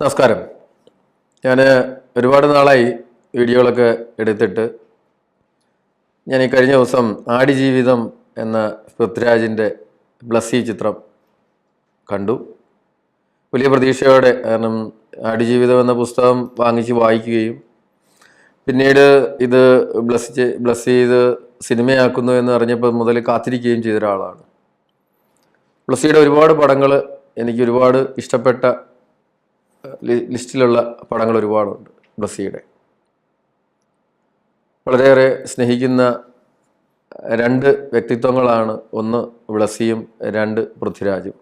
നമസ്കാരം. ഞാൻ ഒരുപാട് നാളായി വീഡിയോകളൊക്കെ എടുത്തിട്ട് ഞാൻ ഈ കഴിഞ്ഞ ദിവസം ആടിജീവിതം എന്ന പൃഥ്വിരാജിന്റെ ബ്ലസ്സി ചിത്രം കണ്ടു. വലിയ പ്രതീക്ഷയോടെ കാരണം ആടിജീവിതം എന്ന പുസ്തകം വാങ്ങിച്ച് വായിക്കുകയും പിന്നീട് ഇത് ബ്ലസ് ബ്ലസ് ചെയ്ത് സിനിമയാക്കുന്നു എന്ന് അറിഞ്ഞപ്പോൾ മുതൽ കാത്തിരിക്കുകയും ചെയ്ത ഒരാളാണ് ബ്ലസ്സിയുടെ ഒരുപാട് പടങ്ങൾ എനിക്ക് ഒരുപാട് ഇഷ്ടപ്പെട്ട ലിസ്റ്റിലുള്ള പടങ്ങൾ ഒരുപാടുണ്ട് ബ്ലസ്സിയുടെ വളരെയേറെ സ്നേഹിക്കുന്ന രണ്ട് വ്യക്തിത്വങ്ങളാണ് ഒന്ന് ബ്ലസ്സിയും രണ്ട് പൃഥ്വിരാജും.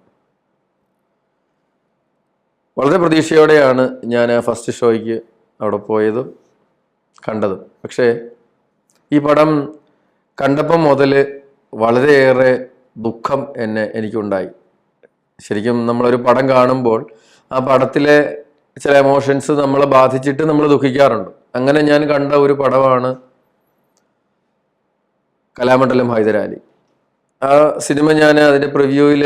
വളരെ പ്രതീക്ഷയോടെയാണ് ഞാൻ ഫസ്റ്റ് ഷോയ്ക്ക് അവിടെ പോയതും കണ്ടതും. പക്ഷേ ഈ പടം കണ്ടപ്പം മുതൽ വളരെയേറെ ദുഃഖം എന്നെ എനിക്കുണ്ടായി. ശരിക്കും നമ്മളൊരു പടം കാണുമ്പോൾ ആ പടത്തിലെ ചില എമോഷൻസ് നമ്മളെ ബാധിച്ചിട്ട് നമ്മൾ ദുഃഖിക്കാറുണ്ട്. അങ്ങനെ ഞാൻ കണ്ട ഒരു പടമാണ് കലാമണ്ഡലം ഹൈദരാലി. ആ സിനിമ ഞാൻ അതിന്റെ പ്രിവ്യൂവിൽ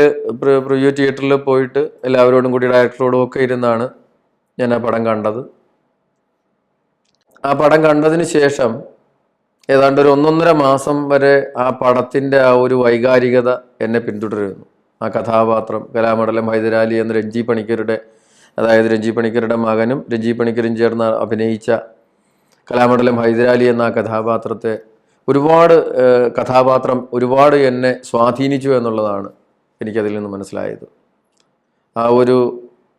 പ്രിവ്യൂ തിയേറ്ററിൽ പോയിട്ട് എല്ലാവരോടും കൂടി ഡയറക്ടറോടും ഒക്കെ ഇരുന്നാണ് ഞാൻ ആ പടം കണ്ടത്. ആ പടം കണ്ടതിന് ശേഷം ഏതാണ്ട് ഒരു ഒന്നൊന്നര മാസം വരെ ആ പടത്തിന്റെ ആ ഒരു വൈകാരികത എന്നെ പിന്തുടരുന്നു. ആ കഥാപാത്രം. കലാമണ്ഡലം ഹൈദരാലി എന്ന രഞ്ജി പണിക്കരുടെ അതായത് രഞ്ജി പണിക്കരുടെ മകനും രഞ്ജി പണിക്കരും ചേർന്ന് അഭിനയിച്ച കലാമണ്ഡലം ഹൈദരാലി എന്ന കഥാപാത്രത്തെ ഒരുപാട് കഥാപാത്രം ഒരുപാട് എന്നെ സ്വാധീനിച്ചു എന്നുള്ളതാണ് എനിക്കതിൽ നിന്ന് മനസ്സിലായത്. ആ ഒരു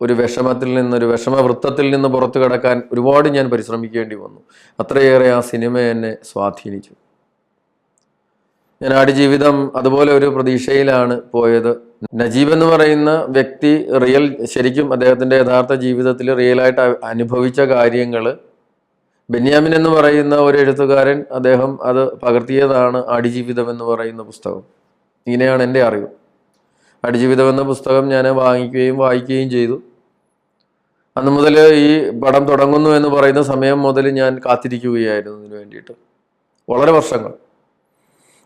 ഒരു വിഷമത്തിൽ നിന്ന് ഒരു വിഷമ വൃത്തത്തിൽ നിന്ന് പുറത്തു കടക്കാൻ ഒരുപാട് ഞാൻ പരിശ്രമിക്കേണ്ടി വന്നു. അത്രയേറെ ആ സിനിമ എന്നെ സ്വാധീനിച്ചു. ഞാൻ ആടുജീവിതം അതുപോലെ ഒരു പ്രതീക്ഷയിലാണ് പോയത്. നജീബ് എന്ന് പറയുന്ന വ്യക്തി റിയൽ ശരിക്കും അദ്ദേഹത്തിന്റെ യഥാർത്ഥ ജീവിതത്തിൽ റിയൽ ആയിട്ട് അനുഭവിച്ച കാര്യങ്ങൾ ബെന്യാമിൻ എന്ന് പറയുന്ന ഒരു എഴുത്തുകാരൻ അദ്ദേഹം അത് പകർത്തിയതാണ് അടിജീവിതം എന്ന് പറയുന്ന പുസ്തകം. ഇങ്ങനെയാണ് എന്റെ അറിവ്. അടിജീവിതം എന്ന പുസ്തകം ഞാൻ വാങ്ങിക്കുകയും വായിക്കുകയും ചെയ്തു. അന്ന് മുതൽ ഈ പടം തുടങ്ങുന്നു എന്ന് പറയുന്ന സമയം മുതൽ ഞാൻ കാത്തിരിക്കുകയായിരുന്നു ഇതിനു വേണ്ടിയിട്ട്. വളരെ വർഷങ്ങൾ.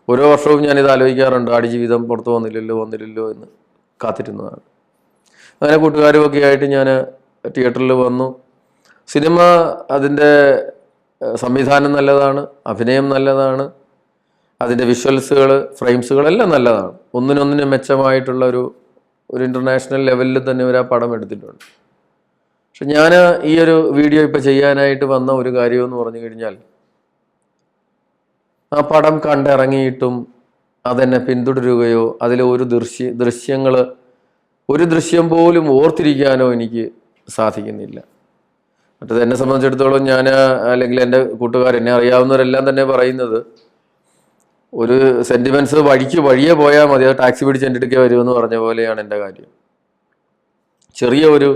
ഓരോ വർഷവും ഞാനിത് ആലോചിക്കാറുണ്ട്. ആടുജീവിതം പുറത്ത് വന്നില്ലല്ലോ വന്നില്ലല്ലോ എന്ന് കാത്തിരുന്നതാണ്. അങ്ങനെ കൂട്ടുകാരുമൊക്കെ ആയിട്ട് ഞാൻ തിയേറ്ററിൽ വന്നു. സിനിമ അതിന്റെ സംവിധാനം നല്ലതാണ് അഭിനയം നല്ലതാണ് അതിന്റെ വിഷ്വൽസുകൾ ഫ്രെയിംസുകൾ എല്ലാം നല്ലതാണ്. ഒന്നിനൊന്നിന് മെച്ചമായിട്ടുള്ള ഒരു ഒരു ഇന്റർനാഷണൽ ലെവലിൽ തന്നെ ഒരു ആ പടം എടുത്തിട്ടുണ്ട്. പക്ഷെ ഞാൻ ഈ ഒരു വീഡിയോ ഇപ്പോൾ ചെയ്യാനായിട്ട് വന്ന ഒരു കാര്യമെന്ന് പറഞ്ഞു കഴിഞ്ഞാൽ ആ പടം കണ്ടിറങ്ങിയിട്ടും അതെന്നെ പിന്തുടരുകയോ അതിലെ ഒരു ദൃശ്യ ദൃശ്യങ്ങൾ ഒരു ദൃശ്യം പോലും ഓർത്തിരിക്കാനോ എനിക്ക് സാധിക്കുന്നില്ല. മറ്റത് എന്നെ സംബന്ധിച്ചിടത്തോളം ഞാൻ അല്ലെങ്കിൽ എന്റെ കൂട്ടുകാർ എന്നെ അറിയാവുന്നവരെല്ലാം തന്നെ പറയുന്നത് ഒരു സെന്റിമെൻസ് വഴിക്ക് വഴിയെ പോയാൽ മതി അത് ടാക്സി പിടിച്ച് എന്റെ അടുക്കേ വരുമെന്ന് പറഞ്ഞ പോലെയാണ് എന്റെ കാര്യം. ചെറിയ ഒരു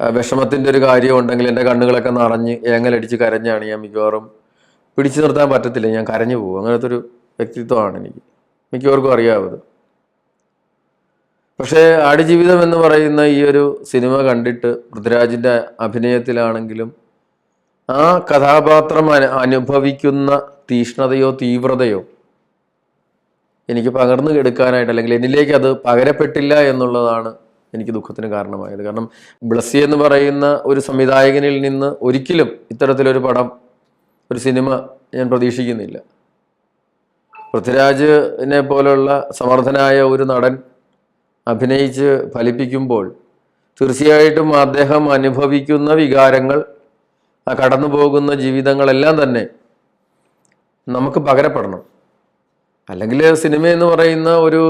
വിഷമത്തിന്റെ ഒരു കാര്യം ഉണ്ടെങ്കിൽ എന്റെ കണ്ണുകളൊക്കെ നിറഞ്ഞ് ഏങ്ങലടിച്ച് കരഞ്ഞാണ് ഞാൻ മിക്കവാറും പിടിച്ചു നിർത്താൻ പറ്റത്തില്ല ഞാൻ കരഞ്ഞു പോകും. അങ്ങനത്തെ ഒരു വ്യക്തിത്വമാണ് എനിക്ക്. മിക്കവർക്കും അറിയാവത്. പക്ഷേ ആടുജീവിതം എന്ന് പറയുന്ന ഈ ഒരു സിനിമ കണ്ടിട്ട് പൃഥ്വിരാജിന്റെ അഭിനയത്തിലാണെങ്കിലും ആ കഥാപാത്രം അനു- അനുഭവിക്കുന്ന തീഷ്ണതയോ തീവ്രതയോ എനിക്ക് പകർന്നു എടുക്കാനായിട്ട് അല്ലെങ്കിൽ എന്നിലേക്ക് അത് പകരപ്പെട്ടില്ല എന്നുള്ളതാണ് എനിക്ക് ദുഃഖത്തിന് കാരണമായത്. കാരണം ബ്ലസ്സി എന്ന് പറയുന്ന ഒരു സംവിധായകനിൽ നിന്ന് ഒരിക്കലും ഇത്തരത്തിലൊരു പടം ഒരു സിനിമ ഞാൻ പ്രതീക്ഷിക്കുന്നില്ല. പൃഥ്വിരാജിനെ പോലുള്ള സമർത്ഥനായ ഒരു നടൻ അഭിനയിച്ച് ഫലിപ്പിക്കുമ്പോൾ തീർച്ചയായിട്ടും അദ്ദേഹം അനുഭവിക്കുന്ന വികാരങ്ങൾ ആ കടന്നു പോകുന്ന ജീവിതങ്ങളെല്ലാം തന്നെ നമുക്ക് പകരപ്പെടണം. അല്ലെങ്കിൽ സിനിമ എന്ന് പറയുന്ന ഒരു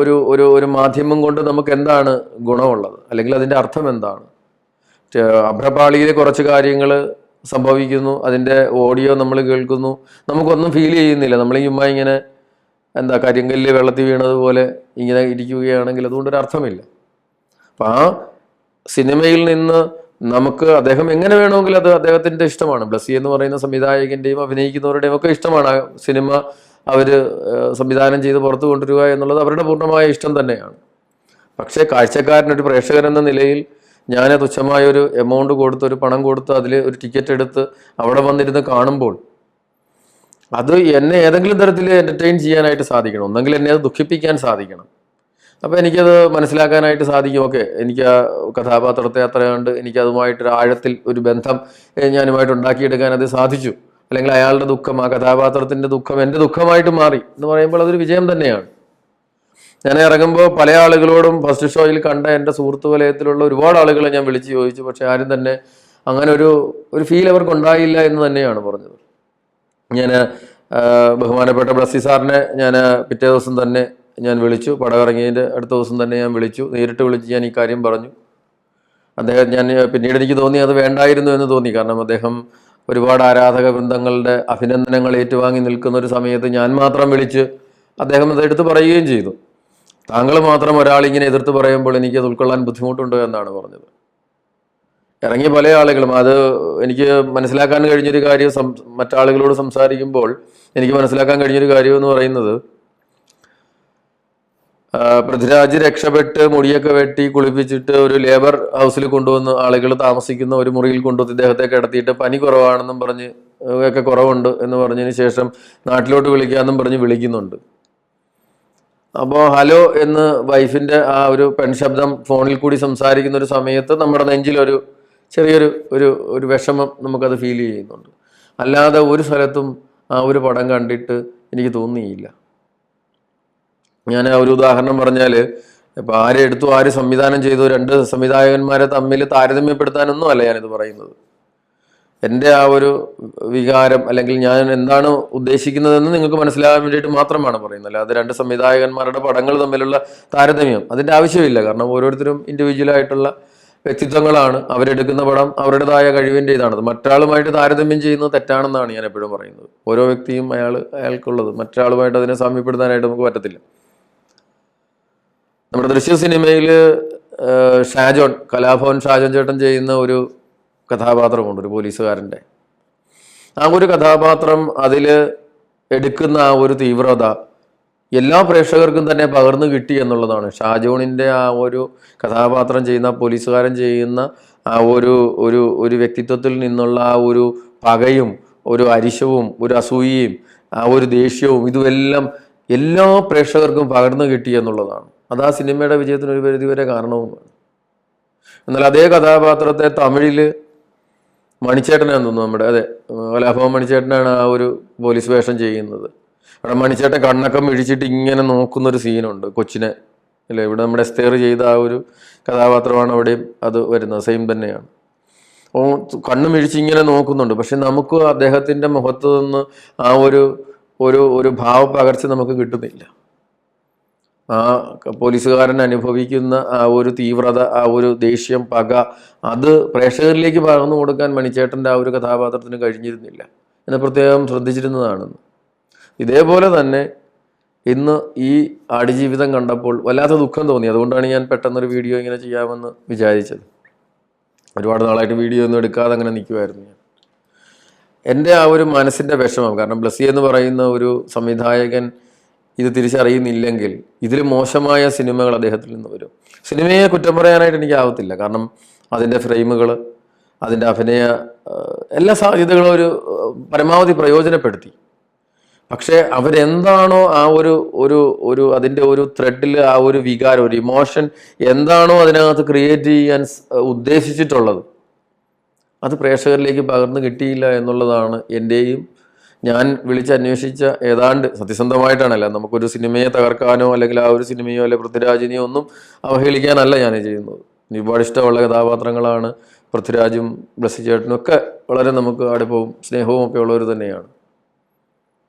ഒരു ഒരു ഒരു മാധ്യമം കൊണ്ട് നമുക്ക് എന്താണ് ഗുണമുള്ളത്? അല്ലെങ്കിൽ അതിന്റെ അർത്ഥം എന്താണ്? അഭ്രപാളിയിലെ കുറച്ച് കാര്യങ്ങൾ സംഭവിക്കുന്നു അതിന്റെ ഓഡിയോ നമ്മൾ കേൾക്കുന്നു. നമുക്കൊന്നും ഫീൽ ചെയ്യുന്നില്ല. നമ്മൾ ചുമ്മാ ഇങ്ങനെ എന്താ കരിങ്കല്ല് വെള്ളത്തിൽ വീണതുപോലെ ഇങ്ങനെ ഇരിക്കുകയാണെങ്കിൽ അതുകൊണ്ടൊരു അർത്ഥമില്ല. അപ്പം ആ സിനിമയിൽ നിന്ന് നമുക്ക് അദ്ദേഹം എങ്ങനെ വേണമെങ്കിലും അത് അദ്ദേഹത്തിന്റെ ഇഷ്ടമാണ്. ബ്ലസ്സി എന്ന് പറയുന്ന സംവിധായകന്റെയും അഭിനയിക്കുന്നവരുടെയും ഒക്കെ ഇഷ്ടമാണ്. ആ സിനിമ അവർ സംവിധാനം ചെയ്ത് പുറത്തു കൊണ്ടുവരിക എന്നുള്ളത് അവരുടെ പൂർണമായ ഇഷ്ടം തന്നെയാണ്. പക്ഷേ കാഴ്ചക്കാരനൊരു പ്രേക്ഷകൻ എന്ന നിലയിൽ ഞാൻ തുച്ഛമായ ഒരു എമൗണ്ട് കൊടുത്ത് ഒരു പണം കൊടുത്ത് അതിൽ ഒരു ടിക്കറ്റ് എടുത്ത് അവിടെ വന്നിരുന്ന് കാണുമ്പോൾ അത് എന്നെ ഏതെങ്കിലും തരത്തിൽ എന്റർടൈൻ ചെയ്യാനായിട്ട് സാധിക്കണം. ഒന്നെങ്കിൽ എന്നെ അത് ദുഃഖിപ്പിക്കാൻ സാധിക്കണം. അപ്പോൾ എനിക്കത് മനസ്സിലാക്കാനായിട്ട് സാധിക്കും. ഓക്കെ എനിക്ക് ആ കഥാപാത്രത്തെ അത്രയുണ്ട്. എനിക്ക് അതുമായിട്ടൊരു ആഴത്തിൽ ഒരു ബന്ധം ഞാനുമായിട്ട് ഉണ്ടാക്കിയെടുക്കാൻ അത് സാധിച്ചു. അല്ലെങ്കിൽ അയാളുടെ ദുഃഖം ആ കഥാപാത്രത്തിന്റെ ദുഃഖം എന്റെ ദുഃഖമായിട്ട് മാറി എന്ന് പറയുമ്പോൾ അതൊരു വിജയം തന്നെയാണ്. ഞാൻ ഇറങ്ങുമ്പോൾ പല ആളുകളോടും ഫസ്റ്റ് ഷോയിൽ കണ്ട എന്റെ സുഹൃത്തു വലയത്തിലുള്ള ഒരുപാട് ആളുകളെ ഞാൻ വിളിച്ച് ചോദിച്ചു. പക്ഷെ ആരും തന്നെ അങ്ങനെ ഒരു ഒരു ഫീൽ അവർക്ക് ഉണ്ടായില്ല എന്ന് തന്നെയാണ് പറഞ്ഞത്. ഞാൻ ബഹുമാനപ്പെട്ട ബ്ലസ്സി സാറിനെ ഞാൻ പിറ്റേ ദിവസം തന്നെ ഞാൻ വിളിച്ചു. പടം ഇറങ്ങിയതിന്റെ അടുത്ത ദിവസം തന്നെ ഞാൻ വിളിച്ചു. നേരിട്ട് വിളിച്ച് ഞാൻ ഈ കാര്യം പറഞ്ഞു. അദ്ദേഹം ഞാൻ പിന്നീട് എനിക്ക് തോന്നി അത് വേണ്ടായിരുന്നു എന്ന് തോന്നി. കാരണം അദ്ദേഹം ഒരുപാട് ആരാധക വൃന്ദങ്ങളുടെ അഭിനന്ദനങ്ങൾ ഏറ്റുവാങ്ങി നിൽക്കുന്ന ഒരു സമയത്ത് ഞാൻ മാത്രം വിളിച്ച് അദ്ദേഹം അത് എടുത്തു പറയുകയും ചെയ്തു. താങ്കൾ മാത്രം ഒരാളിങ്ങനെ എതിർത്ത് പറയുമ്പോൾ എനിക്ക് അത് ഉൾക്കൊള്ളാൻ ബുദ്ധിമുട്ടുണ്ട് എന്നാണ് പറഞ്ഞത്. ഇറങ്ങിയ പല ആളുകളും അത് എനിക്ക് മനസ്സിലാക്കാൻ കഴിഞ്ഞൊരു കാര്യം മറ്റാളുകളോട് സംസാരിക്കുമ്പോൾ എനിക്ക് മനസ്സിലാക്കാൻ കഴിഞ്ഞൊരു കാര്യം എന്ന് പറയുന്നത് പൃഥ്വിരാജ് രക്ഷപ്പെട്ട് മുടിയൊക്കെ വെട്ടി കുളിപ്പിച്ചിട്ട് ഒരു ലേബർ ഹൗസിൽ കൊണ്ടുവന്ന് ആളുകൾ താമസിക്കുന്ന ഒരു മുറിയിൽ കൊണ്ടുവന്ന് ഇദ്ദേഹത്തെ കിടത്തിയിട്ട് പനി കുറവാണെന്നും പറഞ്ഞ് ഒക്കെ കുറവുണ്ട് എന്ന് പറഞ്ഞതിന് ശേഷം നാട്ടിലോട്ട് വിളിക്കാമെന്നും പറഞ്ഞ് വിളിക്കുന്നുണ്ട്. അപ്പോൾ ഹലോ എന്ന് വൈഫിന്റെ ആ ഒരു പെൺശബ്ദം ഫോണിൽ കൂടി സംസാരിക്കുന്ന ഒരു സമയത്ത് നമ്മുടെ നെഞ്ചിലൊരു ചെറിയൊരു ഒരു ഒരു വിഷമം നമുക്കത് ഫീൽ ചെയ്യുന്നുണ്ട്. അല്ലാതെ ഒരു സ്ഥലത്തും ആ ഒരു പടം കണ്ടിട്ട് എനിക്ക് തോന്നിയില്ല. ഞാൻ ആ ഒരു ഉദാഹരണം പറഞ്ഞാൽ ഇപ്പം ആരെടുത്തു ആര് സംവിധാനം ചെയ്തു രണ്ട് സംവിധായകന്മാരെ തമ്മിൽ താരതമ്യപ്പെടുത്താനൊന്നും അല്ല ഞാനിത് പറയുന്നത്. എന്റെ ആ ഒരു വികാരം അല്ലെങ്കിൽ ഞാൻ എന്താണ് ഉദ്ദേശിക്കുന്നതെന്ന് നിങ്ങൾക്ക് മനസ്സിലാകാൻ വേണ്ടിയിട്ട് മാത്രമാണ് പറയുന്നത്. അല്ലാതെ രണ്ട് സംവിധായകന്മാരുടെ പടങ്ങൾ തമ്മിലുള്ള താരതമ്യം അതിന്റെ ആവശ്യമില്ല. കാരണം ഓരോരുത്തരും ഇൻഡിവിജ്വലായിട്ടുള്ള വ്യക്തിത്വങ്ങളാണ്. അവരെടുക്കുന്ന പടം അവരുടേതായ കഴിവിന്റെ ഇതാണത് മറ്റാളുമായിട്ട് താരതമ്യം ചെയ്യുന്നത് തെറ്റാണെന്നാണ് ഞാൻ എപ്പോഴും പറയുന്നത്. ഓരോ വ്യക്തിയും അയാൾ അയാൾക്കുള്ളത്. മറ്റാളുമായിട്ട് അതിനെ സാമ്യപ്പെടുത്താനായിട്ട് നമുക്ക് പറ്റത്തില്ല. നമ്മുടെ ദൃശ്യ സിനിമയിൽ ഷാജോൺ കലാഭവൻ ഷാജോൺ ചേട്ടൻ ചെയ്യുന്ന ഒരു കഥാപാത്രമുണ്ട് ഒരു പോലീസുകാരന്റെ. ആ ഒരു കഥാപാത്രം അതിൽ എടുക്കുന്ന ആ ഒരു തീവ്രത എല്ലാ പ്രേക്ഷകർക്കും തന്നെ പകർന്നു കിട്ടി എന്നുള്ളതാണ്. ഷാജോണിന്റെ ആ ഒരു കഥാപാത്രം ചെയ്യുന്ന പോലീസുകാരൻ ചെയ്യുന്ന ആ ഒരു ഒരു ഒരു വ്യക്തിത്വത്തിൽ നിന്നുള്ള ആ ഒരു പകയും ഒരു അരിശവും ഒരു അസൂയയും ആ ഒരു ദേഷ്യവും ഇതുമെല്ലാം എല്ലാ പ്രേക്ഷകർക്കും പകർന്നു കിട്ടി എന്നുള്ളതാണ്. അത് ആ സിനിമയുടെ വിജയത്തിന് ഒരു പരിധിവരെ കാരണവുമാണ്. എന്നാൽ അതേ കഥാപാത്രത്തെ തമിഴിൽ മണിച്ചേട്ടനാന്ന് തോന്നുന്നു നമ്മുടെ അതെ കലാഭവൻ മണിച്ചേട്ടനാണ് ആ ഒരു പോലീസ് വേഷം ചെയ്യുന്നത്. അവിടെ മണിച്ചേട്ടൻ കണ്ണൊക്കെ മിഴിച്ചിട്ട് ഇങ്ങനെ നോക്കുന്ന ഒരു സീനുണ്ട് കൊച്ചിനെ. അല്ലേ ഇവിടെ നമ്മുടെ എസ്തേർ ചെയ്ത ആ ഒരു കഥാപാത്രമാണ് അവിടെയും അത് വരുന്നത് സെയിം തന്നെയാണ്. ഓ കണ്ണ് മിഴിച്ച് ഇങ്ങനെ നോക്കുന്നുണ്ട് പക്ഷെ നമുക്ക് അദ്ദേഹത്തിന്റെ മുഖത്ത് നിന്ന് ആ ഒരു ഒരു ഒരു ഭാവപകർച്ച നമുക്ക് കിട്ടുന്നില്ല. ആ പോലീസുകാരൻ അനുഭവിക്കുന്ന ആ ഒരു തീവ്രത ആ ഒരു ദേഷ്യം പക അത് പ്രേക്ഷകരിലേക്ക് പകർന്നു കൊടുക്കാൻ മണിച്ചേട്ടന്റെ ആ ഒരു കഥാപാത്രത്തിന് കഴിഞ്ഞിരുന്നില്ല. എന്ന് പ്രത്യേകം ശ്രദ്ധിച്ചിരുന്നതാണെന്ന്. ഇതേപോലെ തന്നെ ഇന്ന് ഈ ആടുജീവിതം കണ്ടപ്പോൾ വല്ലാത്ത ദുഃഖം തോന്നി. അതുകൊണ്ടാണ് ഞാൻ പെട്ടെന്നൊരു വീഡിയോ ഇങ്ങനെ ചെയ്യാമെന്ന് വിചാരിച്ചത്. ഒരുപാട് നാളായിട്ട് വീഡിയോ ഒന്നും എടുക്കാതെ അങ്ങനെ നിൽക്കുമായിരുന്നു ഞാൻ. എന്റെ ആ ഒരു മനസ്സിന്റെ വിഷമം കാരണം ബ്ലസ്സി എന്ന് പറയുന്ന ഒരു സംവിധായകൻ ഇത് തിരിച്ചറിയുന്നില്ലെങ്കിൽ ഇതിൽ മോശമായ സിനിമകൾ അദ്ദേഹത്തിൽ നിന്ന് വരും. സിനിമയെ കുറ്റം പറയാനായിട്ട് എനിക്ക് ആവത്തില്ല. കാരണം അതിന്റെ ഫ്രെയിമുകൾ അതിന്റെ അഭിനയ എല്ലാ സാധ്യതകളും ഒരു പരമാവധി പ്രയോജനപ്പെടുത്തി. പക്ഷേ അവരെന്താണോ ആ ഒരു ഒരു ഒരു അതിന്റെ ഒരു ത്രെഡിൽ ആ ഒരു വികാരം ഒരു ഇമോഷൻ എന്താണോ അതിനകത്ത് ക്രിയേറ്റ് ചെയ്യാൻ ഉദ്ദേശിച്ചിട്ടുള്ളത് അത് പ്രേക്ഷകരിലേക്ക് പകർന്നു കിട്ടിയില്ല എന്നുള്ളതാണ് എന്റെയും ഞാൻ വിളിച്ചന്വേഷിച്ച ഏതാണ്ട് സത്യസന്ധമായിട്ടാണല്ല? നമുക്കൊരു സിനിമയെ തകർക്കാനോ അല്ലെങ്കിൽ ആ ഒരു സിനിമയോ അല്ലെങ്കിൽ പൃഥ്വിരാജിനെയോ ഒന്നും അവഹേളിക്കാനല്ല ഞാൻ ചെയ്യുന്നത്. ഒരുപാട് ഇഷ്ടമുള്ള കഥാപാത്രങ്ങളാണ് പൃഥ്വിരാജും ബ്ലസ്സി ചേട്ടനും ഒക്കെ വളരെ നമുക്ക് അടുപ്പവും സ്നേഹവും ഒക്കെ ഉള്ളവർ തന്നെയാണ്.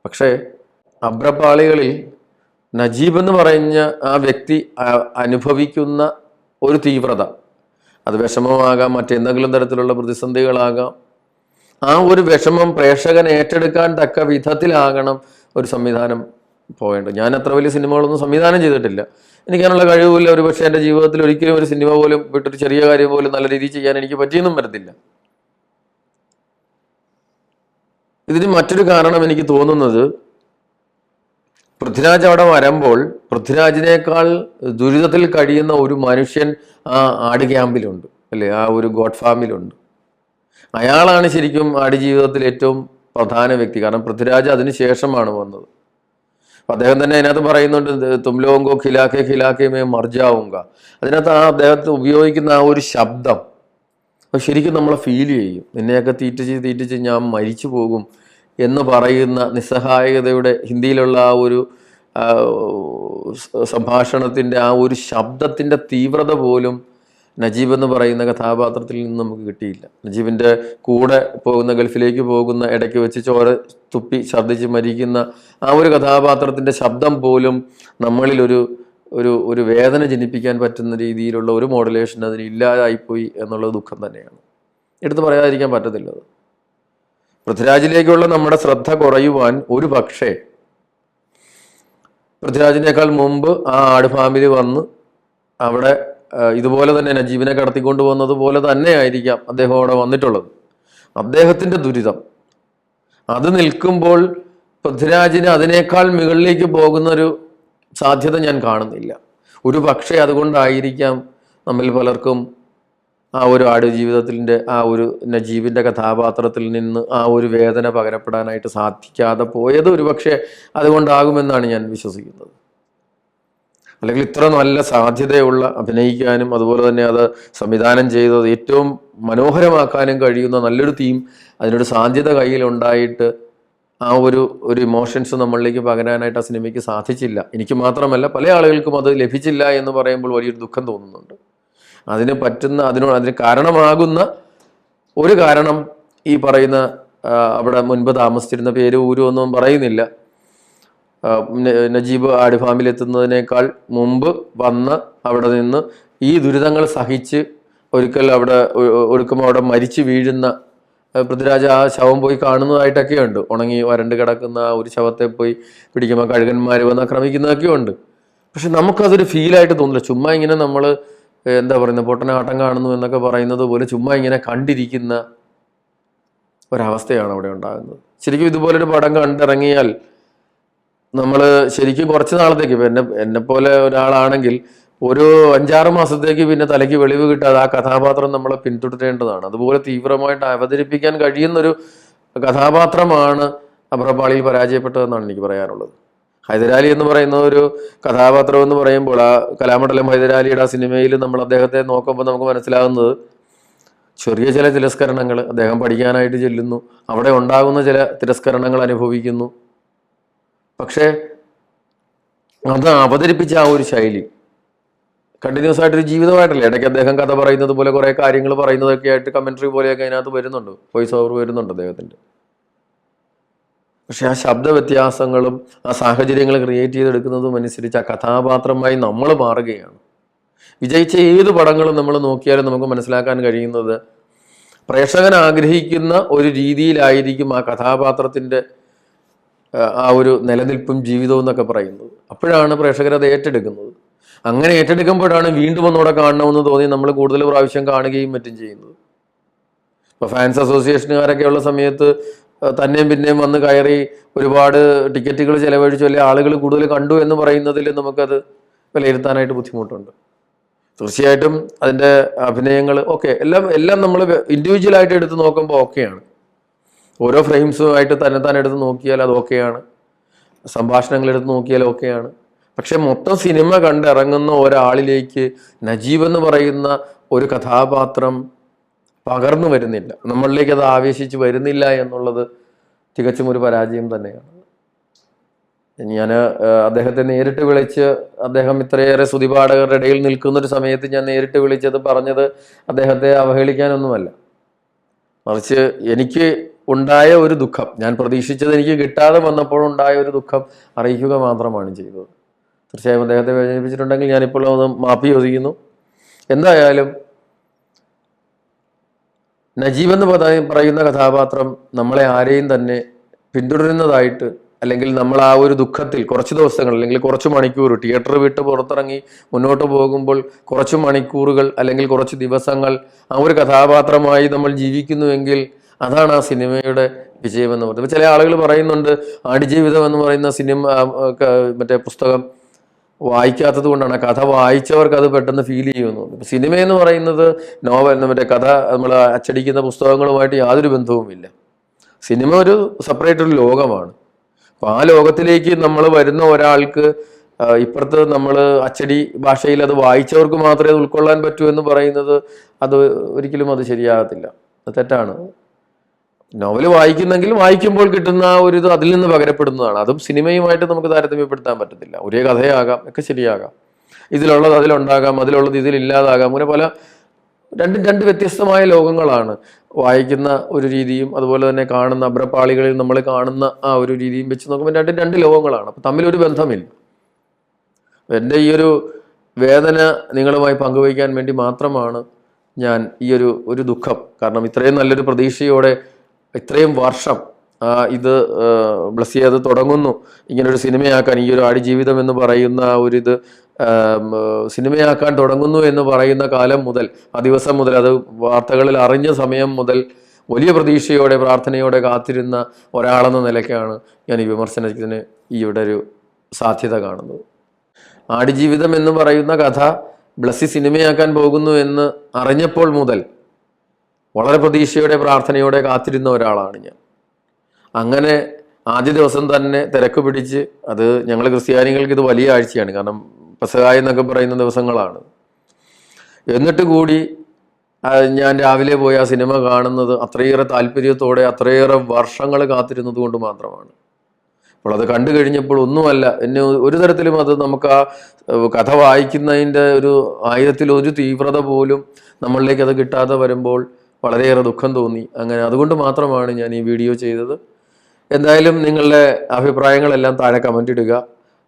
പക്ഷേ അബ്രപാളികളിൽ നജീബ് എന്ന് പറഞ്ഞ ആ വ്യക്തി അനുഭവിക്കുന്ന ഒരു തീവ്രത. അത് വിഷമമാകാം മറ്റെന്തെങ്കിലും തരത്തിലുള്ള പ്രതിസന്ധികളാകാം ആ ഒരു വിഷമം പ്രേക്ഷകൻ ഏറ്റെടുക്കാൻ തക്ക വിധത്തിലാകണം ഒരു സംവിധാനം പോകേണ്ടത് ഞാൻ അത്ര വലിയ സിനിമകളൊന്നും സംവിധാനം ചെയ്തിട്ടില്ല. എനിക്കതിനുള്ള കഴിവില്ല. ഒരു പക്ഷേ എന്റെ ജീവിതത്തിൽ ഒരിക്കലും ഒരു സിനിമ പോലും വിട്ടൊരു ചെറിയ കാര്യം പോലും നല്ല രീതിയിൽ ചെയ്യാൻ എനിക്ക് പറ്റിയെന്നും വരത്തില്ല. ഇതിന് മറ്റൊരു കാരണം എനിക്ക് തോന്നുന്നത് പൃഥ്വിരാജ് അവിടെ വരുമ്പോൾ പൃഥ്വിരാജിനേക്കാൾ ദുരിതത്തിൽ കഴിയുന്ന ഒരു മനുഷ്യൻ ആ ആട് ക്യാമ്പിലുണ്ട്. അല്ലേ? ആ ഒരു ഗോഡ് ഫാമിലുണ്ട്. അയാളാണ് ശരിക്കും ആടുജീവിതത്തിൽ ഏറ്റവും പ്രധാന വ്യക്തി. കാരണം പൃഥ്വിരാജ് അതിന് ശേഷമാണ് വന്നത്. അദ്ദേഹം തന്നെ അതിനകത്ത് പറയുന്നുണ്ട് തുംലോങ്കോ ഖിലാക്കെ ഖിലാക്കെ മേ മർജാവുങ്ക അതിനകത്ത് ആ അദ്ദേഹത്തെ ഉപയോഗിക്കുന്ന ആ ഒരു ശബ്ദം അത് ശരിക്കും നമ്മളെ ഫീൽ ചെയ്യും. നിന്നെയൊക്കെ തീറ്റിച്ച് തീറ്റിച്ച് ഞാൻ മരിച്ചു പോകും എന്ന് പറയുന്ന നിസ്സഹായകതയുടെ ഹിന്ദിയിലുള്ള ആ ഒരു സംഭാഷണത്തിന്റെ ആ ഒരു ശബ്ദത്തിന്റെ തീവ്രത പോലും നജീബ് എന്ന് പറയുന്ന കഥാപാത്രത്തിൽ നിന്ന് നമുക്ക് കിട്ടിയില്ല. നജീബിന്റെ കൂടെ പോകുന്ന ഗൾഫിലേക്ക് പോകുന്ന ഇടയ്ക്ക് വെച്ച് ചോര തുപ്പി ഛർദ്ദിച്ച് മരിക്കുന്ന ആ ഒരു കഥാപാത്രത്തിന്റെ ശബ്ദം പോലും നമ്മളിൽ ഒരു ഒരു ഒരു വേദന ജനിപ്പിക്കാൻ പറ്റുന്ന രീതിയിലുള്ള ഒരു മോഡുലേഷൻ അതിന് ഇല്ലാതായിപ്പോയി എന്നുള്ള ദുഃഖം തന്നെയാണ്. എടുത്തു പറയാതിരിക്കാൻ പറ്റത്തില്ല അത് പൃഥ്വിരാജിലേക്കുള്ള നമ്മുടെ ശ്രദ്ധ കുറയുവാൻ ഒരു പക്ഷേ പൃഥ്വിരാജിനേക്കാൾ മുമ്പ് ആ ആട് ഫാമിലി വന്ന് അവിടെ ഇതുപോലെ തന്നെ നജീബിനെ കടത്തിക്കൊണ്ട് പോകുന്നത് പോലെ തന്നെ ആയിരിക്കാം അദ്ദേഹം അവിടെ വന്നിട്ടുള്ളത്. അദ്ദേഹത്തിന്റെ ദുരിതം. അത് നിൽക്കുമ്പോൾ പൃഥ്വിരാജിന് അതിനേക്കാൾ മുകളിലേക്ക് പോകുന്ന ഒരു സാധ്യത ഞാൻ കാണുന്നില്ല. ഒരു പക്ഷേ അതുകൊണ്ടായിരിക്കാം നമ്മിൽ പലർക്കും ആ ഒരു ആട് ജീവിതത്തിന്റെ ആ ഒരു നജീബിന്റെ കഥാപാത്രത്തിൽ നിന്ന് ആ ഒരു വേദന പകരപ്പെടാനായിട്ട് സാധിക്കാതെ പോയത് ഒരു പക്ഷേ അതുകൊണ്ടാകുമെന്നാണ് ഞാൻ വിശ്വസിക്കുന്നത്. അല്ലെങ്കിൽ ഇത്ര നല്ല സാധ്യതയുള്ള അഭിനയിക്കാനും അതുപോലെ തന്നെ അത് സംവിധാനം ചെയ്തത് ഏറ്റവും മനോഹരമാക്കാനും കഴിയുന്ന നല്ലൊരു തീം അതിനൊരു സാധ്യത കയ്യിലുണ്ടായിട്ട് ആ ഒരു ഒരു ഇമോഷൻസ് നമ്മളിലേക്ക് പകരാനായിട്ട് ആ സിനിമയ്ക്ക് സാധിച്ചില്ല. എനിക്ക് മാത്രമല്ല പല ആളുകൾക്കും അത് ലഭിച്ചില്ല എന്ന് പറയുമ്പോൾ വലിയൊരു ദുഃഖം തോന്നുന്നുണ്ട്. അതിന് പറ്റുന്ന അതിനോട് അതിന് കാരണമാകുന്ന ഒരു കാരണം ഈ പറയുന്ന അവിടെ മുൻപ് താമസിച്ചിരുന്ന പേര് ഊരുമൊന്നും പറയുന്നില്ല. ആ, ന- നജീബ് ആട് ഫാമിൽ എത്തുന്നതിനേക്കാൾ മുമ്പ് വന്ന് അവിടെ നിന്ന് ഈ ദുരിതങ്ങൾ സഹിച്ച് ഒരിക്കൽ അവിടെ ഒ- ഒ- ഒടുക്കുമ്പോൾ അവിടെ മരിച്ചു വീഴുന്ന പൃഥ്വിരാജ് ആ ശവം പോയി കാണുന്നതായിട്ടൊക്കെ ഉണ്ട്. ഉണങ്ങി വരണ്ട് കിടക്കുന്ന ഒരു ശവത്തെ പോയി പിടിക്കുമ്പോൾ കഴുകന്മാർ വന്ന് ആക്രമിക്കുന്നതൊക്കെ ഉണ്ട്. പക്ഷെ നമുക്കതൊരു ഫീലായിട്ട് തോന്നില്ല. ചുമ്മാ ഇങ്ങനെ നമ്മൾ എന്താ പറയുന്നത് പൊട്ടനാട്ടം കാണുന്നു എന്നൊക്കെ പറയുന്നത് പോലെ ചുമ്മാ ഇങ്ങനെ കണ്ടിരിക്കുന്ന ഒരവസ്ഥയാണ് അവിടെ ഉണ്ടാകുന്നത്. ശരിക്കും ഇതുപോലൊരു പടം കണ്ടിറങ്ങിയാൽ നമ്മൾ ശരിക്കും കുറച്ച് നാളത്തേക്ക് ഇപ്പം എന്നെ എന്നെ പോലെ ഒരാളാണെങ്കിൽ ഒരു അഞ്ചാറ് മാസത്തേക്ക് പിന്നെ തലയ്ക്ക് വെളിവ് കിട്ടാതെ ആ കഥാപാത്രം നമ്മളെ പിന്തുടരേണ്ടതാണ്. അതുപോലെ തീവ്രമായിട്ട് അവതരിപ്പിക്കാൻ കഴിയുന്നൊരു കഥാപാത്രമാണ് അഭ്രപാളിയിൽ പരാജയപ്പെട്ടതെന്നാണ് എനിക്ക് പറയാനുള്ളത്. ഹൈദരാലി എന്ന് പറയുന്ന ഒരു കഥാപാത്രം എന്ന് പറയുമ്പോൾ ആ കലാമണ്ഡലം ഹൈദരാലിയുടെ ആ സിനിമയിൽ നമ്മൾ അദ്ദേഹത്തെ നോക്കുമ്പോൾ നമുക്ക് മനസ്സിലാകുന്നത് ചെറിയ ചില തിരസ്കരണങ്ങൾ അദ്ദേഹം പഠിക്കാനായിട്ട് ചെല്ലുന്നു. അവിടെ ഉണ്ടാകുന്ന ചില തിരസ്കരണങ്ങൾ അനുഭവിക്കുന്നു. പക്ഷേ അത് അവതരിപ്പിച്ച ആ ഒരു ശൈലി കണ്ടിന്യൂസ് ആയിട്ടൊരു ജീവിതമായിട്ടല്ലേ? ഇടയ്ക്ക് അദ്ദേഹം കഥ പറയുന്നത് പോലെ കുറേ കാര്യങ്ങൾ പറയുന്നതൊക്കെ ആയിട്ട് കമൻട്രി പോലെയൊക്കെ അതിനകത്ത് വരുന്നുണ്ട്. വോയിസ് ഓവർ വരുന്നുണ്ട് അദ്ദേഹത്തിന്റെ. പക്ഷെ ആ ശബ്ദ വ്യത്യാസങ്ങളും ആ സാഹചര്യങ്ങൾ ക്രിയേറ്റ് ചെയ്തെടുക്കുന്നതും അനുസരിച്ച് ആ കഥാപാത്രമായി നമ്മൾ മാറുകയാണ്. വിജയിച്ച ഏത് പടങ്ങളും നമ്മൾ നോക്കിയാലും നമുക്ക് മനസ്സിലാക്കാൻ കഴിയുന്നത് പ്രേക്ഷകൻ ആഗ്രഹിക്കുന്ന ഒരു രീതിയിലായിരിക്കും ആ കഥാപാത്രത്തിന്റെ ആ, ഒരു നിലനിൽപ്പും ജീവിതവും എന്നൊക്കെ പറയുന്നത്. അപ്പോഴാണ് പ്രേക്ഷകർ അത് ഏറ്റെടുക്കുന്നത്. അങ്ങനെ ഏറ്റെടുക്കുമ്പോഴാണ് വീണ്ടും ഒന്നുകൂടെ കാണണമെന്ന് തോന്നി നമ്മൾ കൂടുതൽ പ്രാവശ്യം കാണുകയും മറ്റും ചെയ്യുന്നത്. ഇപ്പോൾ ഫാൻസ് അസോസിയേഷനുകാരൊക്കെ ഉള്ള സമയത്ത് തന്നെയും പിന്നെയും വന്ന് കയറി ഒരുപാട് ടിക്കറ്റുകൾ ചിലവഴിച്ചു അല്ലെങ്കിൽ ആളുകൾ കൂടുതൽ കണ്ടു എന്ന് പറയുന്നതിൽ നമുക്കത് വിലയിരുത്താനായിട്ട് ബുദ്ധിമുട്ടുണ്ട്. തീർച്ചയായിട്ടും അതിന്റെ അഭിനയങ്ങൾ ഓക്കെ എല്ലാം എല്ലാം നമ്മൾ ഇൻഡിവിജ്വലായിട്ട് എടുത്ത് നോക്കുമ്പോൾ ഓക്കെയാണ് ഓരോ ഫ്രെയിംസുമായിട്ട് തന്നെ തന്നെ എടുത്ത് നോക്കിയാൽ അത് ഓക്കെയാണ്. സംഭാഷണങ്ങൾ എടുത്ത് നോക്കിയാൽ ഓക്കെയാണ്. പക്ഷെ മൊത്തം സിനിമ കണ്ടിറങ്ങുന്ന ഒരാളിലേക്ക് നജീബ് എന്ന് പറയുന്ന ഒരു കഥാപാത്രം പകർന്നു വരുന്നില്ല. നമ്മളിലേക്ക് അത് ആവേശിച്ച് വരുന്നില്ല എന്നുള്ളത് തികച്ചും ഒരു പരാജയം തന്നെയാണ്. ഞാൻ അദ്ദേഹത്തെ നേരിട്ട് വിളിച്ച് അദ്ദേഹം ഇത്രയേറെ സ്തുതിപാഠകരുടെ ഇടയിൽ നിൽക്കുന്ന ഒരു സമയത്ത് ഞാൻ നേരിട്ട് വിളിച്ചത് പറഞ്ഞത് അദ്ദേഹത്തെ അവഹേളിക്കാനൊന്നുമല്ല. മറിച്ച് എനിക്ക് ഉണ്ടായ ഒരു ദുഃഖം. ഞാൻ പ്രതീക്ഷിച്ചത് എനിക്ക് കിട്ടാതെ വന്നപ്പോൾ ഉണ്ടായ ഒരു ദുഃഖം അറിയിക്കുക മാത്രമാണ് ചെയ്തത്. തീർച്ചയായും അദ്ദേഹത്തെ വേദനിപ്പിച്ചിട്ടുണ്ടെങ്കിൽ ഞാനിപ്പോൾ ഒന്ന് മാപ്പി ചോദിക്കുന്നു എന്തായാലും നജീബ് എന്ന് പറയ- പറയുന്ന കഥാപാത്രം നമ്മളെ ആരെയും തന്നെ പിന്തുടരുന്നതായിട്ട് അല്ലെങ്കിൽ നമ്മൾ ആ ഒരു ദുഃഖത്തിൽ കുറച്ച് ദിവസങ്ങൾ അല്ലെങ്കിൽ കുറച്ച് മണിക്കൂർ തിയേറ്റർ വിട്ട് പുറത്തിറങ്ങി മുന്നോട്ട് പോകുമ്പോൾ കുറച്ച് മണിക്കൂറുകൾ അല്ലെങ്കിൽ കുറച്ച് ദിവസങ്ങൾ ആ ഒരു കഥാപാത്രമായി നമ്മൾ ജീവിക്കുന്നുവെങ്കിൽ അതാണ് ആ സിനിമയുടെ വിജയം എന്ന് പറയുന്നത്. ചില ആളുകൾ പറയുന്നുണ്ട് ആടുജീവിതം എന്ന് പറയുന്ന സിനിമ മറ്റേ പുസ്തകം വായിക്കാത്തത് കൊണ്ടാണ്. കഥ വായിച്ചവർക്ക് അത് പെട്ടെന്ന് ഫീൽ ചെയ്യുന്നു സിനിമ എന്ന് പറയുന്നത് നോവൽ മറ്റേ കഥ നമ്മൾ അച്ചടിക്കുന്ന പുസ്തകങ്ങളുമായിട്ട് യാതൊരു ബന്ധവുമില്ല. സിനിമ ഒരു സെപ്പറേറ്റ് ഒരു ലോകമാണ്. അപ്പം ആ ലോകത്തിലേക്ക് നമ്മൾ വരുന്ന ഒരാൾക്ക് ഇപ്പുറത്ത് നമ്മൾ അച്ചടി ഭാഷയിൽ അത് വായിച്ചവർക്ക് മാത്രമേ ഉൾക്കൊള്ളാൻ പറ്റൂ എന്ന് പറയുന്നത് അത് ഒരിക്കലും അത് ശരിയാകത്തില്ല. അത് തെറ്റാണ്. നോവൽ വായിക്കുന്നെങ്കിൽ വായിക്കുമ്പോൾ കിട്ടുന്ന ഒരു ഇത് അതിൽ നിന്ന് പകരപ്പെടുന്നതാണ്. അതും സിനിമയുമായിട്ട് നമുക്ക് താരതമ്യപ്പെടുത്താൻ പറ്റത്തില്ല. ഒരേ കഥയാകാം ഒക്കെ ശരിയാകാം. ഇതിലുള്ളത് അതിലുണ്ടാകാം അതിലുള്ളത് ഇതിലില്ലാതാകാം അങ്ങനെ പല രണ്ടും രണ്ട് വ്യത്യസ്തമായ ലോകങ്ങളാണ്. വായിക്കുന്ന ഒരു രീതിയും അതുപോലെ തന്നെ കാണുന്ന അഭ്രപാളികളിൽ നമ്മൾ കാണുന്ന ആ ഒരു രീതിയും വെച്ച് നോക്കുമ്പോൾ രണ്ടും രണ്ട് ലോകങ്ങളാണ്. അപ്പം തമ്മിലൊരു ബന്ധമില്ല. എന്റെ ഈ ഒരു വേദന നിങ്ങളുമായി പങ്കുവയ്ക്കാൻ വേണ്ടി മാത്രമാണ് ഞാൻ ഈ ഒരു ഒരു ദുഃഖം. കാരണം ഇത്രയും നല്ലൊരു പ്രതീക്ഷയോടെ ഇത്രയും വർഷം ഇത് ബ്ലസ് ചെയ്ത് തുടങ്ങുന്നു. ഇങ്ങനൊരു സിനിമയാക്കാൻ ഈ ഒരു ആടുജീവിതം എന്ന് പറയുന്ന ഒരു ഇത് സിനിമയാക്കാൻ തുടങ്ങുന്നു എന്ന് പറയുന്ന കാലം മുതൽ ആ ദിവസം മുതൽ അത് വാർത്തകളിൽ അറിഞ്ഞ സമയം മുതൽ വലിയ പ്രതീക്ഷയോടെ പ്രാർത്ഥനയോടെ കാത്തിരുന്ന ഒരാളെന്ന നിലയ്ക്കാണ് ഞാൻ ഈ വിമർശനത്തിന് ഇവിടെ ഒരു സാധ്യത കാണുന്നത്. ആടുജീവിതം എന്ന് പറയുന്ന കഥ ബ്ലസ്സി സിനിമയാക്കാൻ പോകുന്നു എന്ന് അറിഞ്ഞപ്പോൾ മുതൽ വളരെ പ്രതീക്ഷയോടെ പ്രാർത്ഥനയോടെ കാത്തിരുന്ന ഒരാളാണ് ഞാൻ. അങ്ങനെ ആദ്യ ദിവസം തന്നെ തിരക്ക് പിടിച്ച് അത് ഞങ്ങൾ ക്രിസ്ത്യാനികൾക്ക് ഇത് വലിയ ആഴ്ചയാണ് കാരണം പെസകായ എന്നൊക്കെ പറയുന്ന ദിവസങ്ങളാണ്. എന്നിട്ട് കൂടി ഞാൻ രാവിലെ പോയി ആ സിനിമ കാണുന്നത് അത്രയേറെ താല്പര്യത്തോടെ അത്രയേറെ വർഷങ്ങൾ കാത്തിരുന്നത് കൊണ്ട് മാത്രമാണ്. അപ്പോൾ അത് കണ്ടു കഴിഞ്ഞപ്പോൾ ഒന്നുമല്ല എന്നെ ഒരു തരത്തിലും അത് നമുക്ക് ആ കഥ വായിക്കുന്നതിന്റെ ഒരു ആയുധത്തിൽ ഒരു തീവ്രത പോലും നമ്മളിലേക്ക് അത് കിട്ടാതെ വരുമ്പോൾ വളരെയേറെ ദുഃഖം തോന്നി. അങ്ങനെ അതുകൊണ്ട് മാത്രമാണ് ഞാൻ ഈ വീഡിയോ ചെയ്തത്. എന്തായാലും നിങ്ങളുടെ അഭിപ്രായങ്ങളെല്ലാം താഴെ കമന്റ് ഇടുക.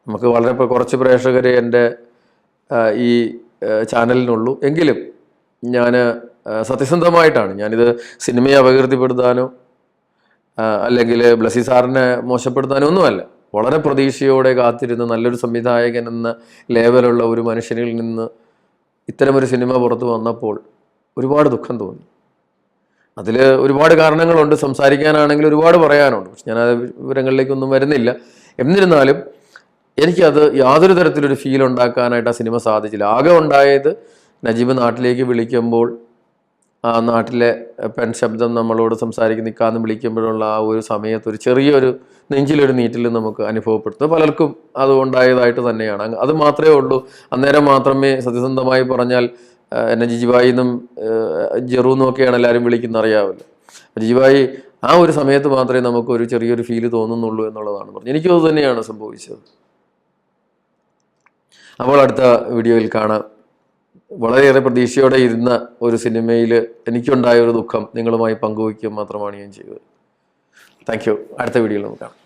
നമുക്ക് വളരെ കുറച്ച് പ്രേക്ഷകരെ എന്റെ ഈ ചാനലിനുള്ളൂ. എങ്കിലും ഞാൻ സത്യസന്ധമായിട്ടാണ് ഞാനിത് സിനിമയെ അപകീർത്തിപ്പെടുത്താനോ അല്ലെങ്കിൽ ബ്ലസി സാറിനെ മോശപ്പെടുത്താനോ ഒന്നുമല്ല. വളരെ പ്രതീക്ഷയോടെ കാത്തിരുന്ന നല്ലൊരു സംവിധായകൻ എന്ന ലേവലുള്ള ഒരു മനുഷ്യനിൽ നിന്ന് ഇത്തരമൊരു സിനിമ പുറത്തു വന്നപ്പോൾ ഒരുപാട് ദുഃഖം തോന്നി. അതിൽ ഒരുപാട് കാരണങ്ങളുണ്ട്. സംസാരിക്കാനാണെങ്കിൽ ഒരുപാട് പറയാനുണ്ട്. പക്ഷെ ഞാൻ ആ വിവരങ്ങളിലേക്കൊന്നും വരുന്നില്ല. എന്നിരുന്നാലും എനിക്കത് യാതൊരു തരത്തിലൊരു ഫീൽ ഉണ്ടാക്കാനായിട്ട് ആ സിനിമ സാധിച്ചില്ല. ആകെ ഉണ്ടായത് നജീബ് നാട്ടിലേക്ക് വിളിക്കുമ്പോൾ ആ നാട്ടിലെ പെൺ ശബ്ദം നമ്മളോട് സംസാരിക്കുന്ന നിൽക്കാന്ന് വിളിക്കുമ്പോഴുള്ള ആ ഒരു സമയത്ത് ഒരു ചെറിയൊരു നെഞ്ചിലൊരു നീറ്റിൽ നമുക്ക് അനുഭവപ്പെടുന്നത് പലർക്കും അത് ഉണ്ടായതായിട്ട് തന്നെയാണ്. അത് മാത്രമേ ഉള്ളൂ. അന്നേരം മാത്രമേ സത്യസന്ധമായി പറഞ്ഞാൽ എന്നെ ജിജിബായി എന്നും ജെറു എന്നൊക്കെയാണ് എല്ലാവരും വിളിക്കുന്ന അറിയാമല്ലോ. ജിജിബായി ആ ഒരു സമയത്ത് മാത്രമേ നമുക്ക് ഒരു ചെറിയൊരു ഫീൽ തോന്നുന്നുള്ളൂ എന്നുള്ളതാണ് പറഞ്ഞത്. എനിക്കും അത് തന്നെയാണ് സംഭവിച്ചത്. അപ്പോൾ അടുത്ത വീഡിയോയിൽ കാണാം. വളരെയേറെ പ്രതീക്ഷയോടെ ഇരുന്ന ഒരു സിനിമയിൽ എനിക്കുണ്ടായ ഒരു ദുഃഖം നിങ്ങളുമായി പങ്കുവയ്ക്കുക മാത്രമാണ് ഞാൻ ചെയ്തത്. താങ്ക് യു അടുത്ത വീഡിയോയിൽ നമുക്ക് കാണാം.